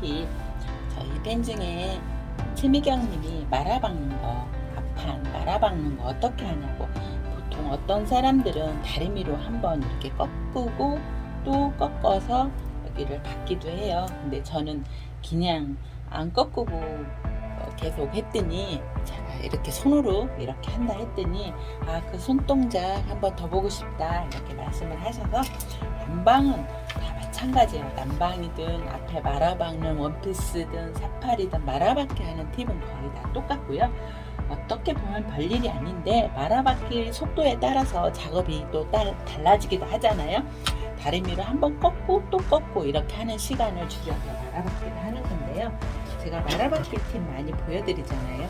팁 저희 팬 중에 최미경님이 말아박는 거 앞판 말아박는 거 어떻게 하냐고. 보통 어떤 사람들은 다리미로 한번 이렇게 꺾고 또 꺾어서 여기를 박기도 해요. 근데 저는 그냥 안 꺾고 어, 계속 했더니 제가 이렇게 손으로 이렇게 한다 했더니 아 그 손동작 한번 더 보고 싶다 이렇게 말씀을 하셔서 난방은 다 마찬가지예요. 난방이든 앞에 말아박는 원피스든 사팔이든 말아박기 하는 팁은 거의 다 똑같고요. 어떻게 보면 별일이 아닌데 말아박기 속도에 따라서 작업이 또 따- 달라지기도 하잖아요. 다리미를 한번 꺾고 또 꺾고 이렇게 하는 시간을 줄여서 말아박기를 하는 건데요. 제가 말아박기 팁 많이 보여드리잖아요.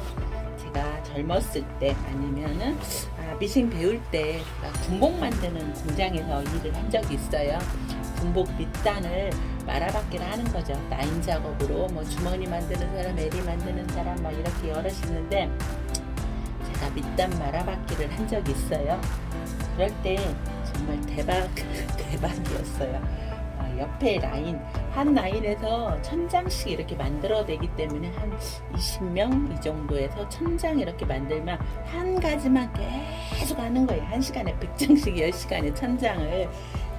제가 젊었을 때 아니면은 아, 미싱 배울 때 군복 만드는 공장에서 일을 한 적이 있어요. 군복 밑단을 말아박기를 하는 거죠. 라인 작업으로 뭐 주머니 만드는 사람, 에리 만드는 사람 막 이렇게 여럿이 있는데 제가 밑단 말아박기를 한 적이 있어요. 그럴 때 정말 대박 대박이었어요. 아, 옆에 라인 한 라인에서 천 장씩 이렇게 만들어내기 때문에 한 20명 이 정도에서 천장 이렇게 만들면 한 가지만 계속 하는 거예요. 한 시간에 100장씩 10시간에 천 장을.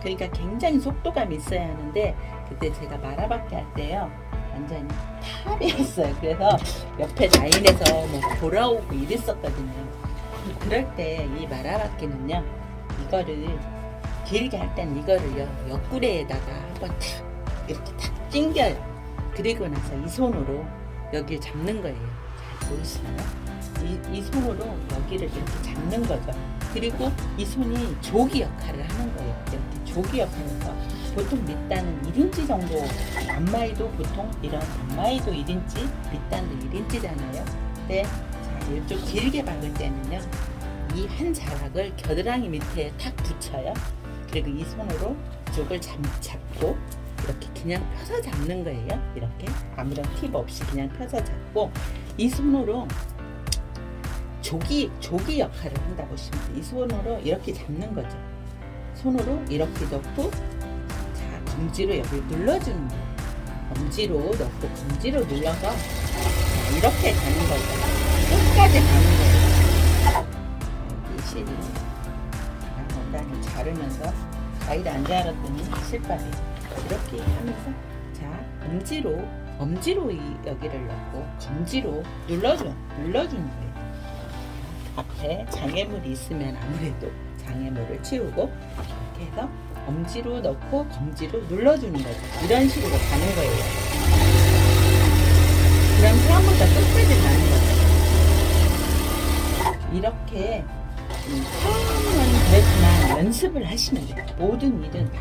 그러니까 굉장히 속도감이 있어야 하는데 그때 제가 말아박기 할 때요. 완전히 탑이었어요. 그래서 옆에 라인에서 뭐 돌아오고 이랬었거든요. 그럴 때이 말아박기는요. 이거를 길게 할땐 이거를요. 옆구리에다가 한번 탁 이렇게 탁 찡겨요. 그리고 나서 이 손으로 여기를 잡는 거예요. 잘 보이시나요? 이, 이 손으로 여기를 이렇게 잡는 거죠. 그리고 이 손이 조기 역할을 하는 거예요. 이렇게 조기 역할에서 보통 밑단은 1인치 정도, 안마이도 보통 이런 안마이도 1인치, 밑단도 1인치잖아요. 근데 자, 이쪽 길게 박을 때는요. 이 한 자락을 겨드랑이 밑에 탁 붙여요. 그리고 이 손으로 쪽을 잡, 잡고 이렇게 그냥 펴서 잡는 거예요. 이렇게 아무런 팁 없이 그냥 펴서 잡고 이 손으로 조기 조기 역할을 한다 보시면. 이 손으로 이렇게 잡는 거죠. 손으로 이렇게 넣고 자 검지로 여기 눌러주는 거예요. 검지로 넣고 검지로 눌러서 자, 이렇게 가는 거죠. 끝까지 가는 거예요. 여기 실이 원단을 자르면서 가위를 안 자랐더니 실밥이 이렇게 하면서 자 엄지로 엄지로 이 여기를 넣고 검지로 눌러줘 눌러주는 거예요. 앞에 장애물이 있으면 아무래도 장애물을 치우고 이렇게 해서 엄지로 넣고 검지로 눌러주는 거죠. 이런 식으로 가는 거예요. 그럼 처음부터 끝까지 가는 거죠. 이렇게 음, 처음은 그렇지만 연습을 하시면 돼요. 모든 일은 다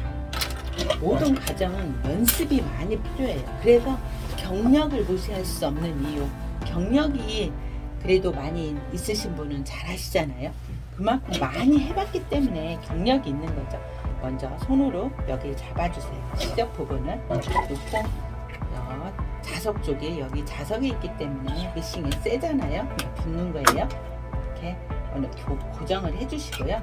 모든 과정은 연습이 많이 필요해요. 그래서 경력을 무시할 수 없는 이유. 경력이 그래도 많이 있으신 분은 잘 하시잖아요. 그만큼 많이 해봤기 때문에 경력이 있는 거죠. 먼저 손으로 여기를 잡아주세요. 시접 부분을 놓고 어, 자석 쪽에 여기 자석이 있기 때문에 미싱이 세잖아요. 붙는 거예요. 이렇게 어느 고, 고정을 해주시고요.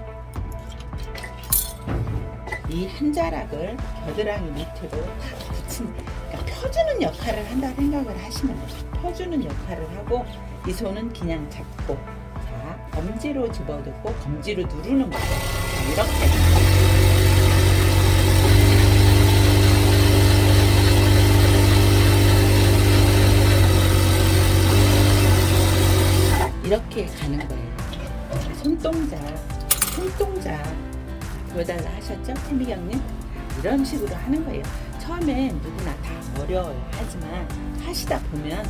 이 한 자락을 겨드랑이 밑으로 탁 붙인, 그러니까 펴주는 역할을 한다 생각을 하시면 돼요. 펴주는 역할을 하고 이 손은 그냥 잡고 자 검지로 집어넣고 검지로 누르는 거죠. 자, 이렇게 이렇게 가는 거예요. 손동작, 손동작 보여달라 하셨죠? 태미경님? 이런 식으로 하는 거예요. 처음엔 누구나 다 어려워요. 하지만 하시다 보면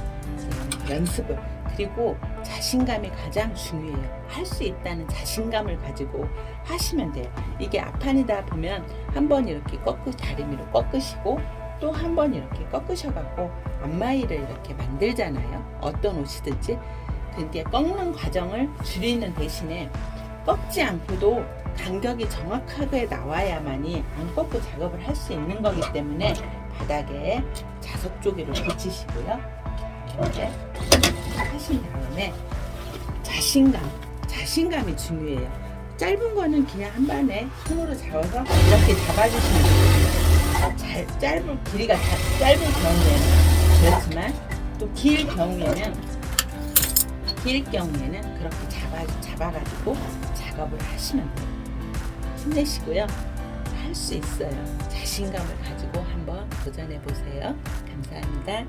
연습을 그리고 자신감이 가장 중요해요. 할 수 있다는 자신감을 가지고 하시면 돼요. 이게 앞판이다 보면 한 번 이렇게 꺾으 다리미로 꺾으시고 또 한 번 이렇게 꺾으셔갖고 앞마이를 이렇게 만들잖아요. 어떤 옷이든지. 근데 꺾는 과정을 줄이는 대신에 꺾지 않고도 간격이 정확하게 나와야만이 안 꺾고 작업을 할 수 있는 거기 때문에 바닥에 자석 조개를 붙이시고요. 이렇게 하신 다음에 자신감, 자신감이 중요해요. 짧은 거는 그냥 한 번에 손으로 잡아서 이렇게 잡아주시면 돼요. 잘, 짧은 길이가 자- 짧은 경우에는 그렇지만 또 길 경우에는 길 경우에는 그렇게 잡아 잡아가지고 작업을 하시면 돼요. 힘내시고요. 할 수 있어요. 자신감을 가지고 한번 도전해 보세요. 감사합니다.